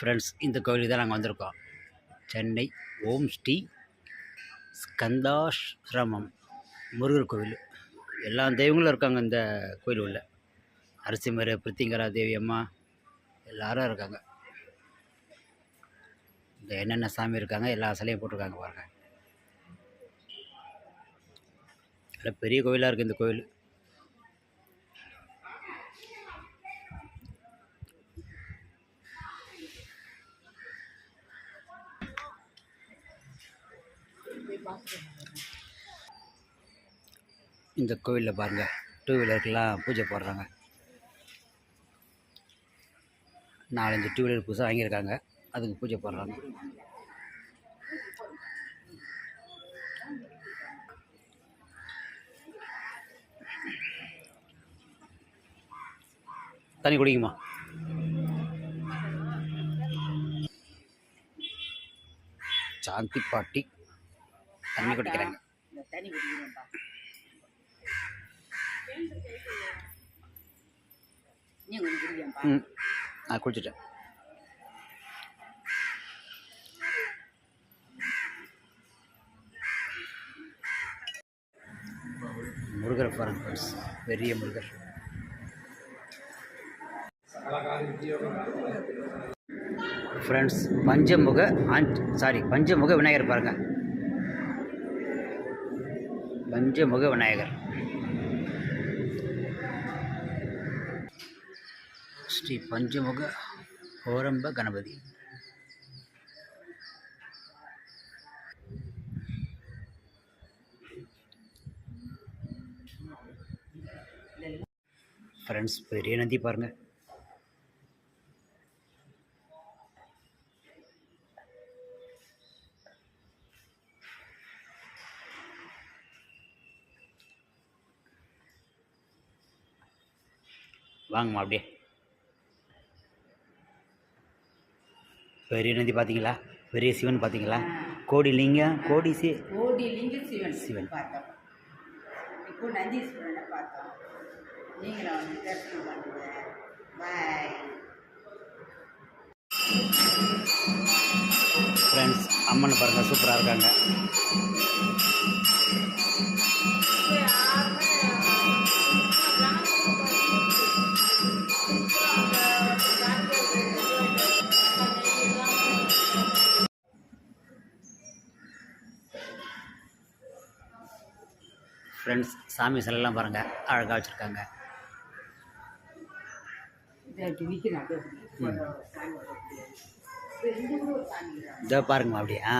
Friends இந்த கோயிலுக்கு தான் நாங்கள் வந்திருக்கோம். சென்னை ஓம் ஸ்ரீ ஸ்கந்தாஸ்ரமம் முருகர் கோவில். எல்லா தெய்வங்களும் இருக்காங்க இந்த கோயில் உள்ள. அரசிமர் பிருத்திங்கரா தேவி அம்மா எல்லாரும் இருக்காங்க. இந்த என்னென்ன சாமி இருக்காங்க எல்லா சிலையும் போட்டிருக்காங்க பாருங்கள் நல்ல பெரிய கோயிலாக இருக்குது இந்த கோயில் இந்த கோவிலில் பாருங்கள் டூ வீலருக்கெல்லாம் பூஜை போடுறாங்க. நாலஞ்சு டூ வீலர் புதுசாக வாங்கியிருக்காங்க அதுக்கு பூஜை போடுறாங்க. தண்ணி குடிக்குமா? சாந்தி பாட்டி. தண்ணி குடிக்கிறாங்க. இந்த தண்ணி குடிக்கணும்ப்பா நீ கொஞ்சம் குடிக்கணும்ப்பா ம் நான் குடிச்சிட்டேன். முருகர் பாருங்க பெரிய முருகர். ஃப்ரெண்ட்ஸ் பஞ்சமுக ஆஞ்ச் சாரி பஞ்சமுக விநாயகர் பாருங்க. பஞ்சமுக விநாயகர். ஸ்ரீ பஞ்சமுக கோரம்ப கணபதி. ஃப்ரெண்ட்ஸ் பெரிய நந்தி பாருங்கள் வாங்கம்மா அப்படியே. பெரிய நந்தி பார்த்தீங்களா? பெரிய சிவன் பார்த்தீங்களா? கோடி லிங்கம் கோடி சி கோடி லிங்க சிவன். சிவன். பார்த்தோம். இப்போ நந்தீஸ்வரனை பார்த்தோம். நீங்களும் வந்து தரிசனம் பண்ணுங்க. பாய் ஃப்ரெண்ட்ஸ் அம்மன் பாருங்கள் சூப்பராக இருக்காங்க. ஃப்ரெண்ட்ஸ் சாமி சிலைலாம் பாருங்கள் அழகாக வச்சுருக்காங்க. இதை பாருங்கம்மா அப்படியே ஆ.